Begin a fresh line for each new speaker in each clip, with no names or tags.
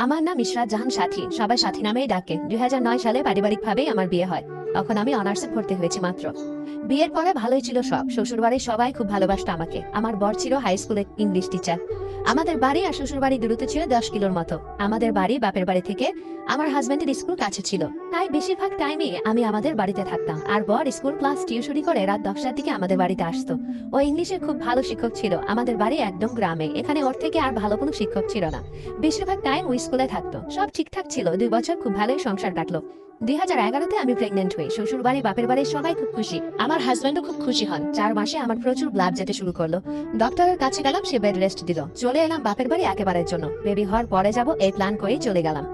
আমার নাম ইশরাত জাহান সাথী। সবাই সাথী নামেই ডাকে। দুই হাজার নয় সালে পারিবারিকভাবেই আমার বিয়ে হয়। তখন আমি অনার্সে ভর্তি হয়েছি মাত্র। বিয়ের পরে ভালোই ছিল সব। শ্বশুরবাড়ির সবাই খুব ভালোবাসত আমাকে। আমার বর ছিল হাই স্কুলের ইংলিশ টিচার। আমাদের বাড়ি আর শ্বশুর বাড়ি দূরত্ব ছিল দশ কিলোর মতো। আমাদের বাড়ি বাপের বাড়ি থেকে আমার হাজবেন্ডের স্কুল কাছে ছিল। তাই বেশিরভাগ টাইমে আমি আমাদের বাড়িতে থাকতাম। আর বর স্কুল ক্লাস টিউশনি করে রাত দশটার দিকে আমাদের বাড়িতে আসতো। ও ইংলিশে খুব ভালো শিক্ষক ছিল। আমাদের বাড়ি একদম গ্রামে। এখানে ওর থেকে আর ভালো কোনো শিক্ষক ছিল না। বেশিরভাগ টাইম ওই স্কুলে থাকতো। সব ঠিকঠাক ছিল। দুই বছর খুব ভালোই সংসার কাটলো। দুই হাজার এগারোতে আমি প্রেগনেন্ট হই। শ্বশুর বাড়ি বাপের বাড়ি সবাই খুব খুশি। আমার হাজব্যান্ডও খুব খুশি হন। চার মাসে আমার প্রচুর ব্লাড যেতে শুরু করল। ডক্টরের কাছে গেলাম, সে বেড রেস্ট দিল। চলে এলাম বাপের বাড়ি একেবারের জন্য। বেবি হওয়ার পরে যাব এই প্ল্যান করেই চলে গেলাম।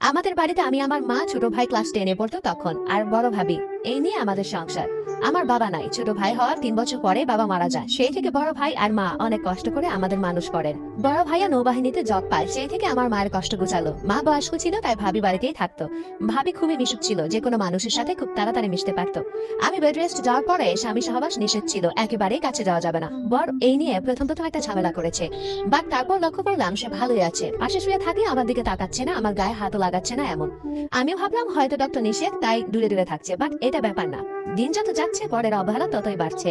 আমাদের বাড়িতে আমি, আমার মা, ছোট ভাই ক্লাস টেনে পড়তো তখন। আর বড় ভাবি, এই নিয়ে আমাদের সংসার। আমার বাবা নাই। ছোট ভাই হওয়ার তিন বছর পরে বাবা মারা যায় সেই থেকে বড় ভাই আর মা অনেক কষ্ট করে আমাদের মানুষ করেন। বড় ভাইয়া নৌবাহিনীতে জব পায়। সেই থেকে আমার মায়ের কষ্ট গুছালো। মা বয়স্ক ছিল, তাই ভাবি বাড়িতেই থাকতো। ভাবি খুবই মিশুক ছিল, যে কোনো মানুষের সাথে খুব তাড়াতাড়ি মিশতে পারতো। আমি বেড রেস্ট যাওয়ার পরে স্বামী সহবাস নিষেধ ছিল, একেবারেই কাছে যাওয়া যাবে না। বর এই নিয়ে প্রথম প্রথম একটা ঝামেলা করেছে। বাট তারপর লক্ষ্য করলাম সে ভালোই আছে। পাশে শুয়ে থাকলে আমার দিকে তাকাচ্ছে না, আমার গায়ে হাতও লাগাচ্ছে না এমন। আমিও ভাবলাম, হয়তো ডক্টর নিষেধ, তাই দূরে দূরে থাকছে, বাট এটা ব্যাপার না। দিন যত যাচ্ছে পরের অবহেলা ততই বাড়ছে।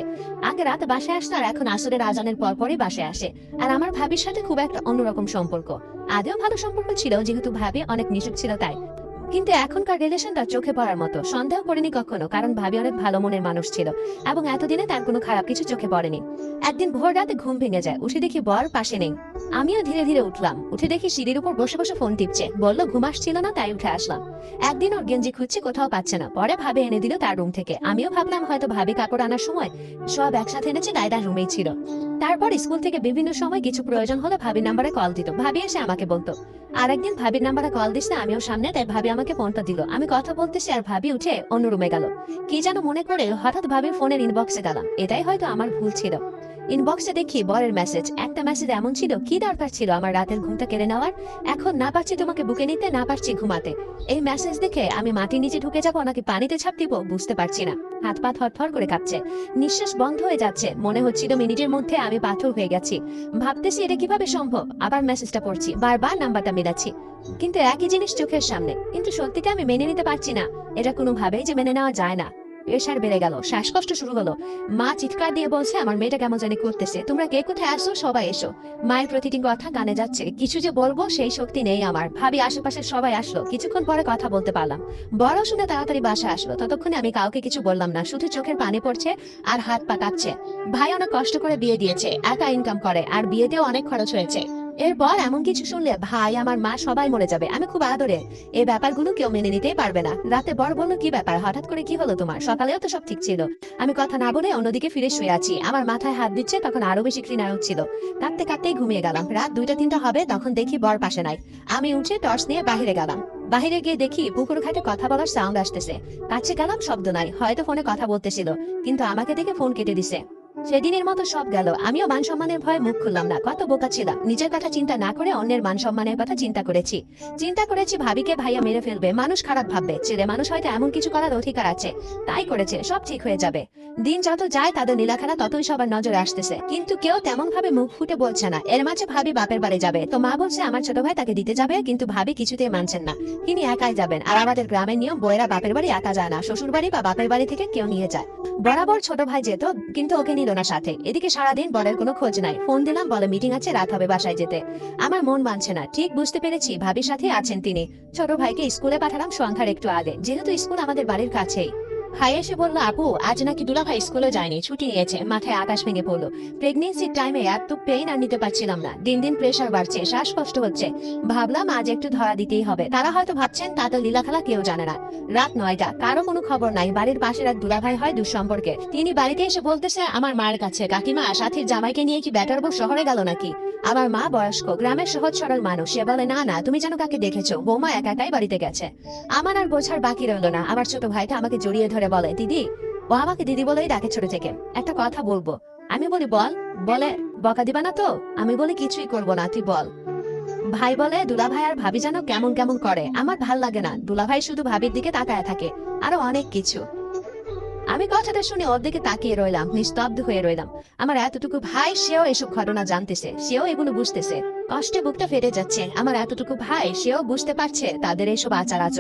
আগে রাত বাসায় আসতো আর এখন আসরের আজানের পর পরই বাসে আসে। আর আমার ভাবির সাথে খুব একটা অন্যরকম সম্পর্ক। আদেও ভালো সম্পর্ক ছিল, যেহেতু ভাবি অনেক নিচুক ছিল তাই। কিন্তু এখনকার রিলেশনটা চোখে পড়ার মতো। সন্দেহ করিনি কখনো, কারণ ভাবি অনেক ভালো মনের মানুষ ছিল এবং এতদিনে তার কোনো খারাপ কিছু চোখে পড়েনি। একদিন ভোর রাতে ঘুম ভেঙে যায়, উঠে দেখি বর পাশে নেই। আমিও ধীরে ধীরে উঠলাম, উঠে দেখি সিঁড়ির উপর বসে বসে ফোন টিপছে। বলল, ঘুম আসছিল না, তাই উঠে আসলাম। একদিন ওর গেঞ্জি খুঁজছে, কোথাও পাচ্ছে না। পরে ভাবে এনে দিল তার রুম থেকে। আমিও ভাবলাম, হয়তো ভাবি কাপড় আনার সময় সব একসাথে এনেছে, তাই তার রুমেই ছিল। তারপর স্কুল থেকে বিভিন্ন সময় কিছু প্রয়োজন হলে ভাবির নাম্বারে কল দিত। ভাবি এসে আমাকে বলতো। আর একদিন ভাবির নাম্বারে কল দিস না, আমিও সামনে, তাই ভাবি আমাকে ফোনটা দিল। আমি কথা বলতে সে আর ভাবি উঠে অন্য রুমে গেল। কি যেন মনে করে হঠাৎ ভাবি ফোনের ইনবক্সে গেলাম। এটাই হয়তো আমার ভুল ছিল। ইনবক্সে দেখি বরের মেসেজ একটা মেসেজ এমন ছিল, কি দরকার ছিল আমার রাতের ঘুমটা কেড়ে নেওয়ার? এখন না পারছি তোমাকে বুকে নিতে, না পারছি ঘুমাতে। এই মেসেজ দেখে আমি মাটির নিচে ঢুকে যাব, নাকি পানিতে ছাপ দিব? বুঝতে পারছি না। হাত পা থরথর করে কাঁপছে। নিঃশ্বাস বন্ধ হয়ে যাচ্ছে। মনে হচ্ছিল মিনিটের মধ্যে আমি পাথর হয়ে গেছি। ভাবতেছি এটা কীভাবে সম্ভব? আবার মেসেজটা পড়ছি। বারবার নাম্বারটা মিলাচ্ছি। কিন্তু একই জিনিস চোখের সামনে। কিন্তু সত্যিটা আমি মেনে নিতে পারছি না। এটা কোনোভাবেই যে মেনে নেওয়া যায় না। প্রেশার বেড়ে গেল, শ্বাসকষ্ট শুরু হলো। মা চিৎকার দিয়ে বলছে, আমার মেয়েটা কেমন জানি করতেছে। তোমরা কে কোথায় আসো? সবাই এসো। মায়ের প্রতিটি কথা কানে যাচ্ছে। কিছু যে বলব, সেই শক্তি নেই আমার। ভাবি আশেপাশে সবাই আসলো। কিছুক্ষণ পরে কথা বলতে পারলাম। বড় শুনে তাড়াতাড়ি বাসা আসলো। ততক্ষণে আমি কাউকে কিছু বললাম না। শুধু চোখের পানি পড়ছে আর হাত পা কাঁপছে। ভাই অনেক কষ্ট করে বিয়ে দিয়েছে। একা ইনকাম করে। আর বিয়েতেও অনেক খরচ হয়েছে। এরপর এমন কিছু শুনলে, ভাই, আমার মা সবাই মরে যাবে, আমি খুব আদরে। এই ব্যাপারগুলো কেউ মেনে নিতেই পারবে না। রাতে বড় বলল, কি ব্যাপার? হঠাৎ করে কি হলো তোমার? সকালেও তো সব ঠিক ছিল। আমি কথা না বলে অন্যদিকে ফিরে শুয়ে আছি। আমার মাথায় হাত দিচ্ছে, তখন আরও বেশি ঘৃণা হচ্ছিল। কাঁদতে কাঁদতেই ঘুমিয়ে গেলাম। রাত দুইটা তিনটা হবে, তখন দেখি বর পাশে নাই। আমি উঠে টর্চ নিয়ে বাহিরে গেলাম। বাহিরে গিয়ে দেখি পুকুর ঘাটে কথা বলার সাউন্ড আসতেছে। কাছে গেলাম, শব্দ নাই। হয়তো ফোনে কথা বলতেছিল, কিন্তু আমাকে দেখে ফোন কেটে দিছে। সেদিনের মতো সব গেল। আমিও মান সম্মানের ভয়ে মুখ খুললাম না। কত বোকা ছিলাম। নিজের কথা চিন্তা না করে অন্যের মান সম্মানের কথা চিন্তা করেছি। চিন্তা করেছি ভাবিকে ভাইয়া মেরে ফেলবে। মানুষ খারাপ ভাববে। ছেলে মানুষ হয়তো এমন কিছু করার অধিকার আছে। তাই করেছে। সব ঠিক হয়ে যাবে। দিন যত যায়, তাদের নীলাখানা ততই সবার নজরে আসতেছে। কিন্তু কেউ তেমন ভাবে মুখ ফুটে বলছে না। এর মাঝে ভাবি বাপের বাড়ি যাবে। তো মা বলছে, আমার ছোট ভাই তাকে দিতে যাবে, কিন্তু ভাবি কিছুতেই মানছেন না। তিনি একাই যাবেন। আর আমাদের গ্রামের নিয়ম বইয়েরা বাপের বাড়ি একা যায় না। শ্বশুর বাড়ি বা বাপের বাড়ি থেকে কেউ নিয়ে যায়। বরাবর ছোট ভাই যেত, কিন্তু ওকে নিল না সাথে। এদিকে সারাদিন বরের কোনো খোঁজ নাই। ফোন দিলাম, বলে মিটিং আছে, রাত হবে বাসায় যেতে। আমার মন মানছে না। ঠিক বুঝতে পেরেছি, ভাবির সাথে আছেন তিনি। ছোট ভাইকে স্কুলে পাঠালাম সংখ্যার একটু আগে। যেহেতু স্কুল আমাদের বাড়ির কাছেই। ভাই এসে বলল, আপু, আজ নাকি দুলা ভাই স্কুলে যায়নি, ছুটি নিয়েছে, মাথায় আকাশ ভেঙে পড়ল। প্রেগনেন্সির টাইমে এত পেইন আর নিতে পারছিলাম না। দিন দিন প্রেশার বাড়ছে, শ্বাসকষ্ট হচ্ছে। ভাবলাম আজ একটু ধরা দিতেই হবে। তারা হয়তো ভাবছেন তাদের লীলাখেলা কেউ জানে না। রাত নয়টা, কারও কোনো খবর নাই। বাড়ির পাশের এক দুলাভাই হয় দুঃসম্পর্কে। তিনি বাড়িতে এসে বলতেছে, আমার মায়ের কাছে, কাকিমা, সাথীর জামাইকে নিয়ে কি ব্যাটার বউ শহরে গেল নাকি? আমার মা বয়স্ক, গ্রামের সহজ সরল মানুষ। সে বলে, না না, তুমি যেন কাকে দেখেছ, বৌমা একা একাই বাড়িতে গেছে। আমার আর বোঝার বাকি রইল না। আমার ছোট ভাইটা আমাকে জড়িয়ে ধরে বলে, দিদি ও আমাকে দিদি বলেই ডাকে ছোট থেকে। একটা কথা বলব। আমি বলি, বল, বলে বকা দিবা না তো? আমি বলি, কিছুই করব না, তুই বল। ভাই বলে, দুলাভাই আর ভাবি যেন কেমন কেমন করে। আমার ভালো লাগে না। দুলাভাই শুধু ভাবির দিকে তাকায় থাকে, আরও অনেক কিছু। আমি কথাটা শুনে ওর দিকে তাকিয়ে রইলাম, নিস্তব্ধ হয়ে রইলাম। আমার এতটুকু ভাই, সেও এসব ঘটনা জানতেছে, সেও এগুলো বুঝতেছে। কষ্টে বুকটা ফেটে যাচ্ছে। আমার এতটুকু ভাই, সেও বুঝতে পারছে তাদের এসব আচার আচরণ